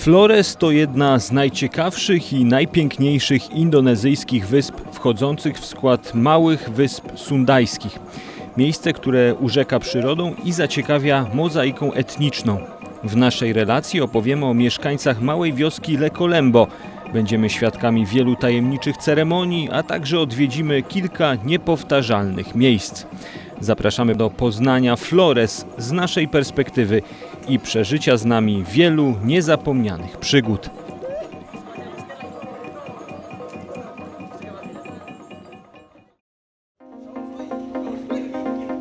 Flores to jedna z najciekawszych i najpiękniejszych indonezyjskich wysp wchodzących w skład małych wysp sundajskich. Miejsce, które urzeka przyrodą i zaciekawia mozaiką etniczną. W naszej relacji opowiemy o mieszkańcach małej wioski Lekolembo. Będziemy świadkami wielu tajemniczych ceremonii, a także odwiedzimy kilka niepowtarzalnych miejsc. Zapraszamy do poznania Flores z naszej perspektywy i przeżycia z nami wielu niezapomnianych przygód.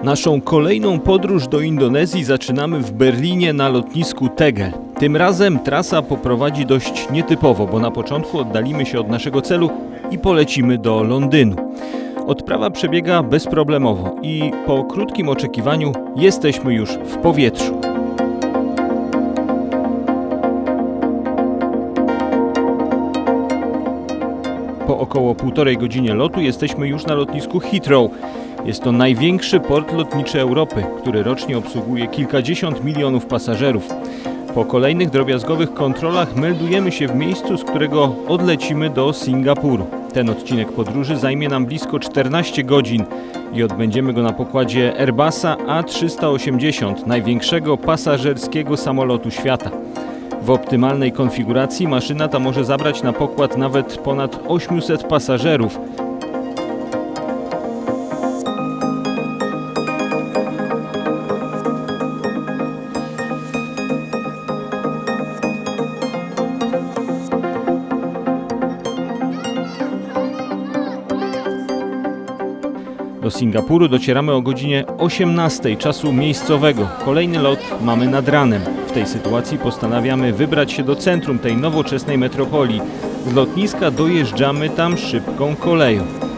Naszą kolejną podróż do Indonezji zaczynamy w Berlinie na lotnisku Tegel. Tym razem trasa poprowadzi dość nietypowo, bo na początku oddalimy się od naszego celu i polecimy do Londynu. Odprawa przebiega bezproblemowo i po krótkim oczekiwaniu jesteśmy już w powietrzu. Po około półtorej godzinie lotu jesteśmy już na lotnisku Heathrow. Jest to największy port lotniczy Europy, który rocznie obsługuje kilkadziesiąt milionów pasażerów. Po kolejnych drobiazgowych kontrolach meldujemy się w miejscu, z którego odlecimy do Singapuru. Ten odcinek podróży zajmie nam blisko 14 godzin i odbędziemy go na pokładzie Airbusa A380, największego pasażerskiego samolotu świata. W optymalnej konfiguracji maszyna ta może zabrać na pokład nawet ponad 800 pasażerów. Do Singapuru docieramy o godzinie 18 czasu miejscowego. Kolejny lot mamy nad ranem. W tej sytuacji postanawiamy wybrać się do centrum tej nowoczesnej metropolii. Z lotniska dojeżdżamy tam szybką koleją.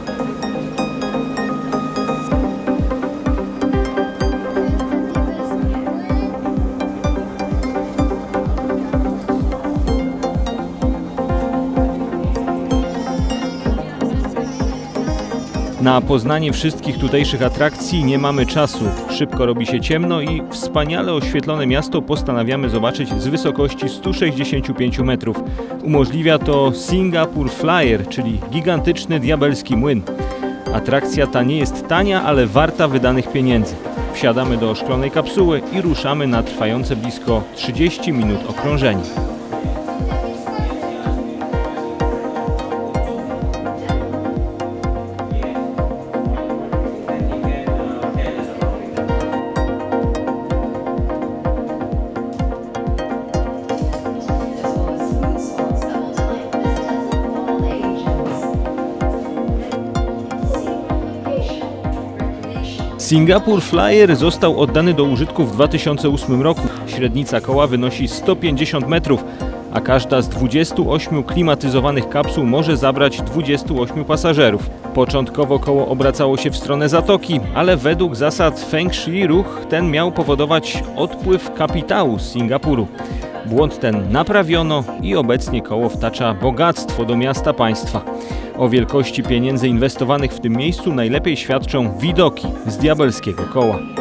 Na poznanie wszystkich tutejszych atrakcji nie mamy czasu. Szybko robi się ciemno i wspaniale oświetlone miasto postanawiamy zobaczyć z wysokości 165 metrów. Umożliwia to Singapore Flyer, czyli gigantyczny diabelski młyn. Atrakcja ta nie jest tania, ale warta wydanych pieniędzy. Wsiadamy do szklonej kapsuły i ruszamy na trwające blisko 30 minut okrążenie. Singapore Flyer został oddany do użytku w 2008 roku. Średnica koła wynosi 150 metrów, a każda z 28 klimatyzowanych kapsuł może zabrać 28 pasażerów. Początkowo koło obracało się w stronę zatoki, ale według zasad Feng Shui ruch ten miał powodować odpływ kapitału z Singapuru. Błąd ten naprawiono i obecnie koło wtacza bogactwo do miasta państwa. O wielkości pieniędzy inwestowanych w tym miejscu najlepiej świadczą widoki z diabelskiego koła.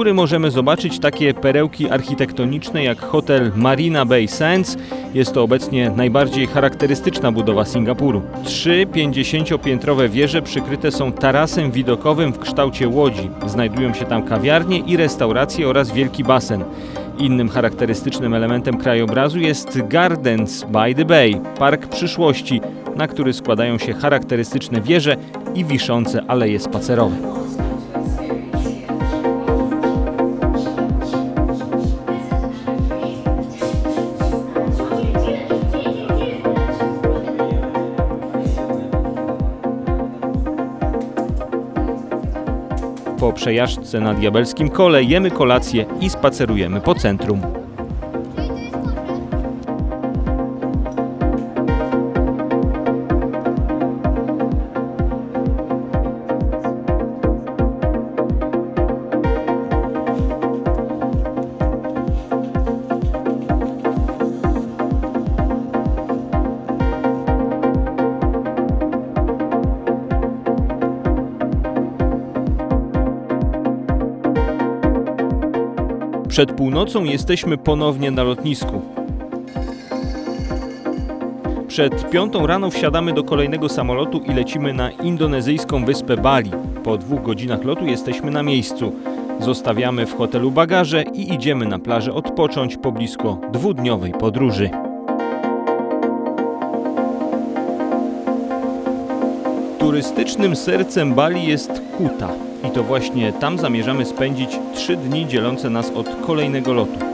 Góry możemy zobaczyć takie perełki architektoniczne jak hotel Marina Bay Sands. Jest to obecnie najbardziej charakterystyczna budowa Singapuru. Trzy 50-piętrowe wieże przykryte są tarasem widokowym w kształcie łodzi. Znajdują się tam kawiarnie i restauracje oraz wielki basen. Innym charakterystycznym elementem krajobrazu jest Gardens by the Bay, park przyszłości, na który składają się charakterystyczne wieże i wiszące aleje spacerowe. Przejażdżce na diabelskim kole jemy kolację i spacerujemy po centrum. Przed północą jesteśmy ponownie na lotnisku. Przed piątą rano wsiadamy do kolejnego samolotu i lecimy na indonezyjską wyspę Bali. Po dwóch godzinach lotu jesteśmy na miejscu. Zostawiamy w hotelu bagaże i idziemy na plażę odpocząć po blisko dwudniowej podróży. Turystycznym sercem Bali jest Kuta i to właśnie tam zamierzamy spędzić trzy dni dzielące nas od kolejnego lotu.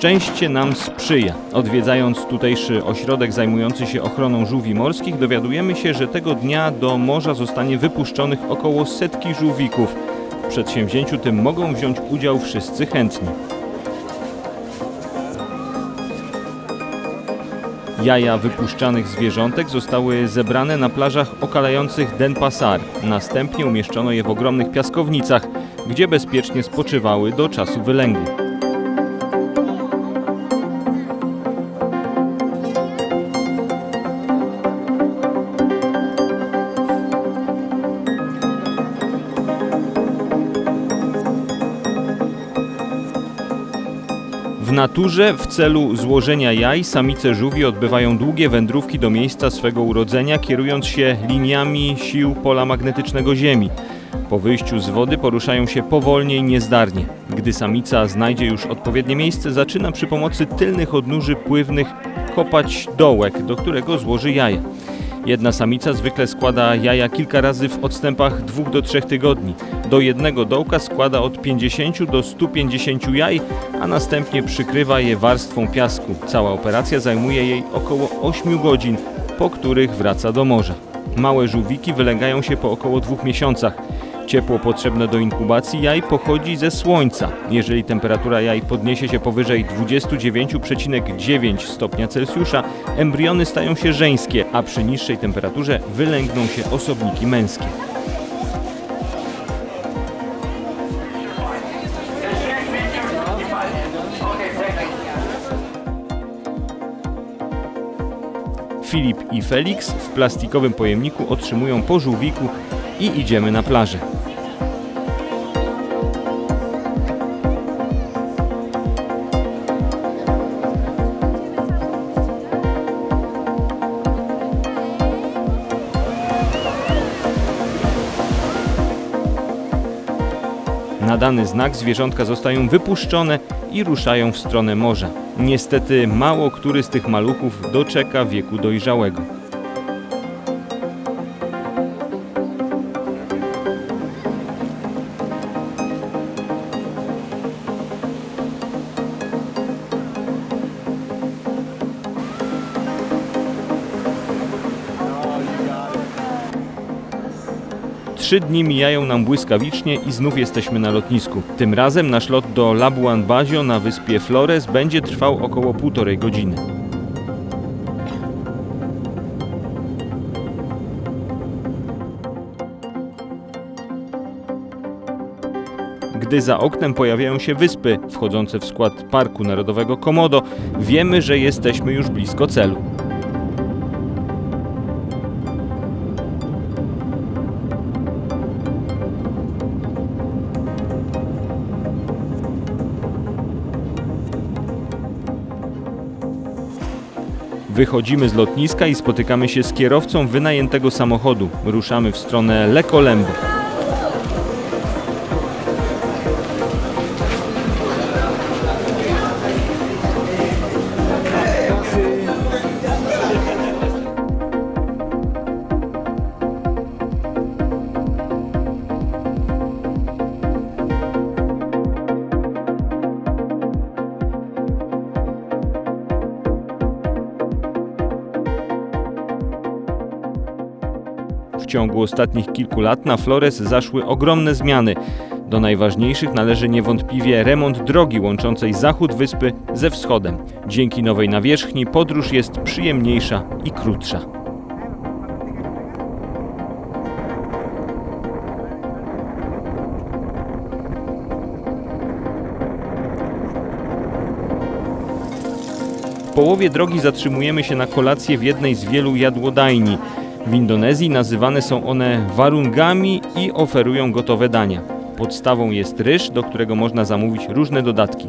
Szczęście nam sprzyja. Odwiedzając tutejszy ośrodek zajmujący się ochroną żółwi morskich, dowiadujemy się, że tego dnia do morza zostanie wypuszczonych około setki żółwików. W przedsięwzięciu tym mogą wziąć udział wszyscy chętni. Jaja wypuszczanych zwierzątek zostały zebrane na plażach okalających Denpasar. Następnie umieszczono je w ogromnych piaskownicach, gdzie bezpiecznie spoczywały do czasu wylęgu. Naturze w celu złożenia jaj samice żółwi odbywają długie wędrówki do miejsca swego urodzenia, kierując się liniami sił pola magnetycznego Ziemi. Po wyjściu z wody poruszają się powolnie i niezdarnie. Gdy samica znajdzie już odpowiednie miejsce, zaczyna przy pomocy tylnych odnóży pływnych kopać dołek, do którego złoży jaja. Jedna samica zwykle składa jaja kilka razy w odstępach 2 do 3 tygodni. Do jednego dołka składa od 50 do 150 jaj, a następnie przykrywa je warstwą piasku. Cała operacja zajmuje jej około 8 godzin, po których wraca do morza. Małe żółwiki wylęgają się po około dwóch miesiącach. Ciepło potrzebne do inkubacji jaj pochodzi ze słońca. Jeżeli temperatura jaj podniesie się powyżej 29,9 stopnia Celsjusza, embriony stają się żeńskie, a przy niższej temperaturze wylęgną się osobniki męskie. Filip i Felix w plastikowym pojemniku otrzymują po żółwiku i idziemy na plażę. Dany znak zwierzątka zostają wypuszczone i ruszają w stronę morza. Niestety mało który z tych maluchów doczeka wieku dojrzałego. Trzy dni mijają nam błyskawicznie i znów jesteśmy na lotnisku. Tym razem nasz lot do Labuan Bajo na wyspie Flores będzie trwał około półtorej godziny. Gdy za oknem pojawiają się wyspy wchodzące w skład Parku Narodowego Komodo, wiemy, że jesteśmy już blisko celu. Wychodzimy z lotniska i spotykamy się z kierowcą wynajętego samochodu. Ruszamy w stronę Lekolembo. ciągu ostatnich kilku lat na Flores zaszły ogromne zmiany. Do najważniejszych należy niewątpliwie remont drogi łączącej zachód wyspy ze wschodem. Dzięki nowej nawierzchni podróż jest przyjemniejsza i krótsza. W połowie drogi zatrzymujemy się na kolację w jednej z wielu jadłodajni. W Indonezji nazywane są one warungami i oferują gotowe dania. Podstawą jest ryż, do którego można zamówić różne dodatki.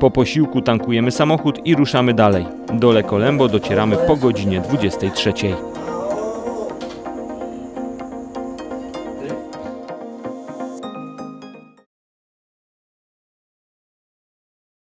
Po posiłku tankujemy samochód i ruszamy dalej. Do Lekolembo docieramy po godzinie 23.